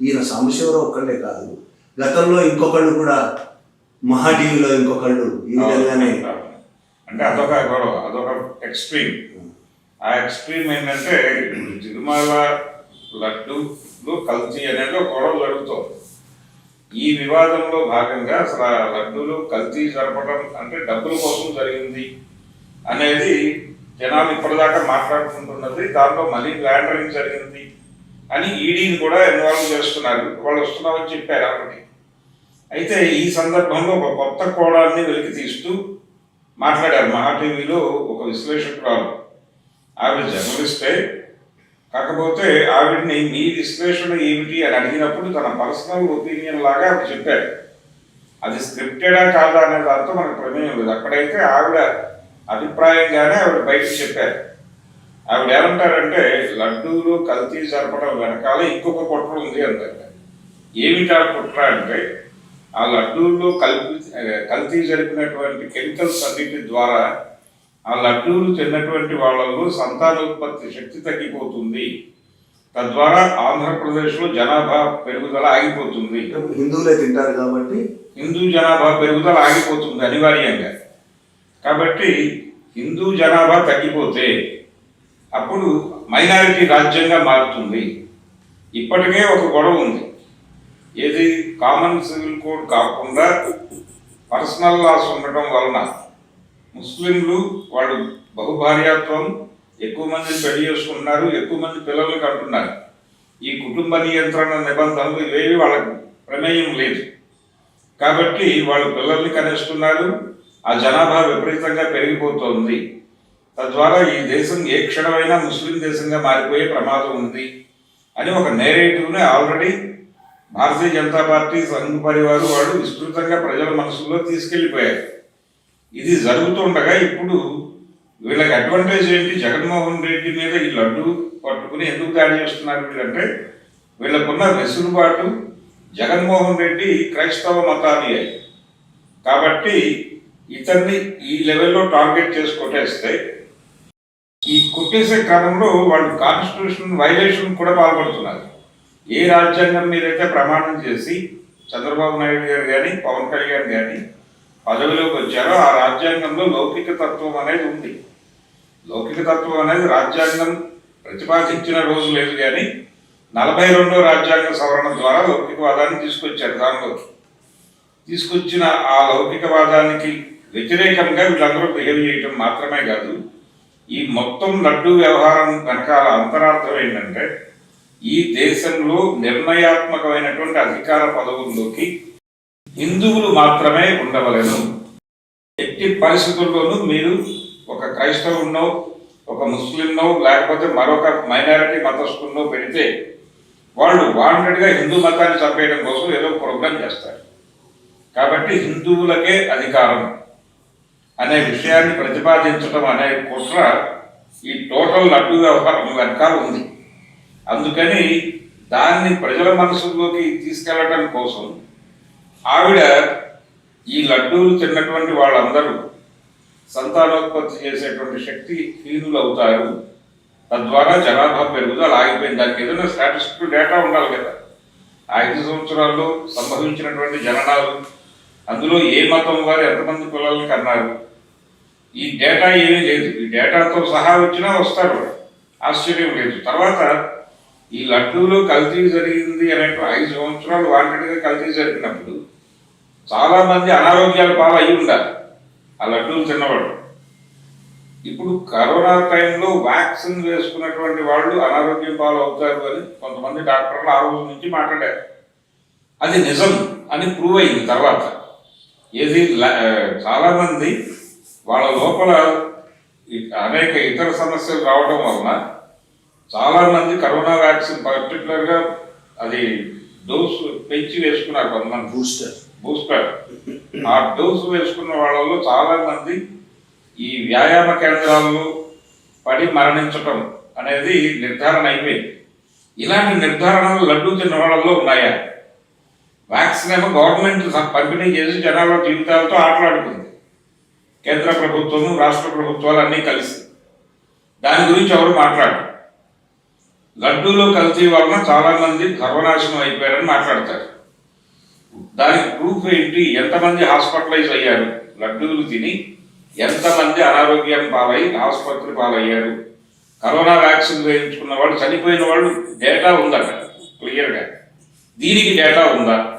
ఈయన సాంబశివరావు ఒక్కళ్ళే కాదు. గతంలో ఇంకొకళ్ళు కూడా మహా టీవీలో ఇంకొకళ్ళు ఈ విధంగానే. అంటే అదొక గొడవ అదొక ఎక్స్ట్రీమ్ ఆ ఎక్స్ట్రీమ్ ఏంటంటే తిరుమల లడ్డూలో కల్తీ అనేది ఒక గొడవ జరుగుతుంది ఈ వివాదంలో భాగంగా అసలు ఆ లడ్డూలు కల్తీ జరపడం అంటే డబ్బుల కోసం జరిగింది అనేది జనాలు ఇప్పటిదాకా మాట్లాడుకుంటున్నది. దాంట్లో మనీ లాండరింగ్ జరిగింది. అని ఈడీని కూడా ఇన్వాల్వ్ చేస్తున్నారు. వాళ్ళు వస్తున్నామని చెప్పారు ఆల్రెడీ అయితే ఈ సందర్భంలో ఒక కొత్త కోణాన్ని వెలికి తీస్తూ మాట్లాడారు. మహాటీవీలో ఒక విశ్లేషకురాలు. ఆవిడ జర్నలిస్టే. కాకపోతే ఆవిడని మీ విశ్లేషణ ఏమిటి అని అడిగినప్పుడు తన పర్సనల్ ఒపీనియన్ లాగా ఆవిడ చెప్పారు. అది స్క్రిప్టెడా కాదా అనే దాంతో మనకు ప్రమేయం లేదు. అక్కడైతే ఆవిడ అభిప్రాయంగానే ఆవిడ బయటకు చెప్పారు. ఆవిడ ఏమంటారంటే లడ్డూలు కల్తీ జరపడం వెనకాల ఇంకొక కుట్ర ఉంది అంటారు. ఏమిటి ఆ కుట్ర అంటే ఆ లడ్డూల్లో కల్పి కల్తీ జరిపినటువంటి కెమికల్స్ అన్నిటి ద్వారా ఆ లడ్డూలు తిన్నటువంటి వాళ్ళలో సంతానోత్పత్తి శక్తి తగ్గిపోతుంది. తద్వారా ఆంధ్రప్రదేశ్లో జనాభా పెరుగుదల ఆగిపోతుంది. హిందువులే తింటారు కాబట్టి హిందూ జనాభా పెరుగుదల ఆగిపోతుంది అనివార్యంగా. కాబట్టి హిందూ జనాభా తగ్గిపోతే అప్పుడు మైనారిటీ రాజ్యంగా మారుతుంది. ఇప్పటికే ఒక గొడవ ఉంది. ఏది కామన్ సివిల్ కోడ్ కాకుండా పర్సనల్ లాస్ ఉండటం వలన ముస్లింలు వాళ్ళు బహుభార్యాత్వం ఎక్కువ మందిని పెళ్ళి చేసుకుంటున్నారు ఎక్కువ మంది పిల్లలు కంటున్నారు ఈ కుటుంబ నియంత్రణ నిబంధనలు ఇవేవి వాళ్ళకు ప్రమేయం లేదు. కాబట్టి వాళ్ళు పిల్లల్ని కనేస్తున్నారు. ఆ జనాభా విపరీతంగా పెరిగిపోతోంది. తద్వారా ఈ దేశం ఏ క్షణమైనా ముస్లిం దేశంగా మారిపోయే ప్రమాదం ఉంది అని ఒక నేరేటివ్ని ఆల్రెడీ భారతీయ జనతా పార్టీ సంఘ పరివారు వాళ్ళు విస్తృతంగా ప్రజల మనసులో తీసుకెళ్ళిపోయారు ఇది జరుగుతుండగా ఇప్పుడు వీళ్ళకి అడ్వాంటేజ్ ఏంటి? జగన్మోహన్ రెడ్డి మీద ఈ లడ్డు పట్టుకుని ఎందుకు దాడి చేస్తున్నారు వీళ్ళంటే వీళ్ళకున్న వెసులుబాటు జగన్మోహన్ రెడ్డి క్రైస్తవ మతాన్ని కాబట్టి ఇతన్ని ఈ లెవెల్లో టార్గెట్ చేసి కొట్టేస్తే ఈ కొట్టేసే క్రమంలో వాళ్ళు కాన్స్టిట్యూషన్ వైలేషన్ కూడా పాల్పడుతున్నారు. ఏ రాజ్యాంగం మీదైతే ప్రమాణం చేసి చంద్రబాబు నాయుడు గారు కానీ పవన్ కళ్యాణ్ కానీ పదవిలోకి వచ్చారో ఆ రాజ్యాంగంలో లౌకిక తత్వం అనేది ఉంది. లౌకిక తత్వం అనేది రాజ్యాంగం ప్రతిపాదించిన రోజు లేదు కానీ నలభై రెండో రాజ్యాంగ సవరణ ద్వారా లౌకికవాదాన్ని తీసుకొచ్చారు దానిలో. తీసుకొచ్చిన ఆ లౌకికవాదానికి వ్యతిరేకంగా వీళ్ళందరూ బిహేవ్ చేయటం మాత్రమే కాదు ఈ మొత్తం లడ్డు వ్యవహారం వెనకాల అంతరార్థం ఏంటంటే ఈ దేశంలో నిర్ణయాత్మకమైనటువంటి అధికార పదవుల్లోకి హిందువులు మాత్రమే ఉండవలను. ఎట్టి పరిస్థితుల్లోనూ మీరు ఒక క్రైస్తవున్నో ఒక ముస్లింనో లేకపోతే మరొక మైనారిటీ మతస్థున్నో పెడితే వాళ్ళు వాంటెడ్గా హిందూ మతాన్ని చంపేయడం కోసం ఏదో ప్రోగ్రాం చేస్తారు. కాబట్టి హిందువులకే అధికారం. అనే విషయాన్ని ప్రతిపాదించడం అనే కుట్ర ఈ టోటల్ లడ్డు వ్యవహారం వెనకాల ఉంది. అందుకని దాన్ని ప్రజల మనసుల్లోకి తీసుకెళ్ళడం కోసం ఆవిడ ఈ లడ్డూలు తిన్నటువంటి వాళ్ళందరూ సంతానోత్పత్తి చేసేటువంటి శక్తి హీనులు అవుతారు తద్వారా జనాభా పెరుగుదల ఆగిపోయింది. దానికి ఏదైనా స్టాటిస్టిక్ డేటా ఉండాలి కదా. ఐదు సంవత్సరాల్లో సంభవించినటువంటి జననాలు అందులో ఏ మతం వారు ఎంతమంది పిల్లల్ని కన్నారు? ఈ డేటా ఏమీ లేదు. ఈ డేటాతో సహా వచ్చినా వస్తారు ఆశ్చర్యం లేదు. తర్వాత ఈ లడ్డూలో కల్తీ జరిగింది అనేటు ఐదు సంవత్సరాలు వాంటెడ్గా కల్తీ జరిగినప్పుడు చాలామంది అనారోగ్యాలు పాలు అయి ఉండాలి. ఆ లడ్డూలు తిన్నవాడు ఇప్పుడు కరోనా టైంలో వ్యాక్సిన్ వేసుకున్నటువంటి వాళ్ళు అనారోగ్యం పాలు అవుతారు అని కొంతమంది డాక్టర్లు ఆ రోజు నుంచి మాట్లాడారు. అది నిజం అని ప్రూవ్ అయింది తర్వాత. ఏది చాలామంది వాళ్ళ లోపల అనేక ఇతర సమస్యలు రావడం వలన చాలా మంది కరోనా వ్యాక్సిన్ పర్టికులర్గా అది డోస్ పెంచి వేసుకున్నారు కొంతమంది. బూస్టర్. బూస్టర్. ఆ డోసు వేసుకున్న వాళ్ళలో చాలా మంది ఈ వ్యాయామ కేంద్రాల్లో పడి మరణించటం అనేది నిర్ధారణ అయిపోయింది. ఇలాంటి నిర్ధారణలు లడ్డూ తిన్న వాళ్ళలో ఉన్నాయా? వ్యాక్సిన్ ఏమో గవర్నమెంట్ పంపిణీ చేసి జనాల జీవితాలతో ఆటలాడుకుంది. కేంద్ర ప్రభుత్వము రాష్ట్ర ప్రభుత్వాలు అన్నీ కలిసి. దాని గురించి ఎవరు మాట్లాడరు. లడ్డూలో కల్తీ వలన చాలామంది సర్వనాశనం అయిపోయారని మాట్లాడతారు. దానికి ప్రూఫ్ ఏంటి? ఎంతమంది హాస్పిటలైజ్ అయ్యారు? లడ్డూలు తిని ఎంతమంది అనారోగ్యం పాలై ఆసుపత్రి పాలయ్యారు? కరోనా వ్యాక్సిన్ వేయించుకున్న వాళ్ళు చనిపోయిన వాళ్ళు డేటా ఉందట క్లియర్గా. దీనికి డేటా ఉందా?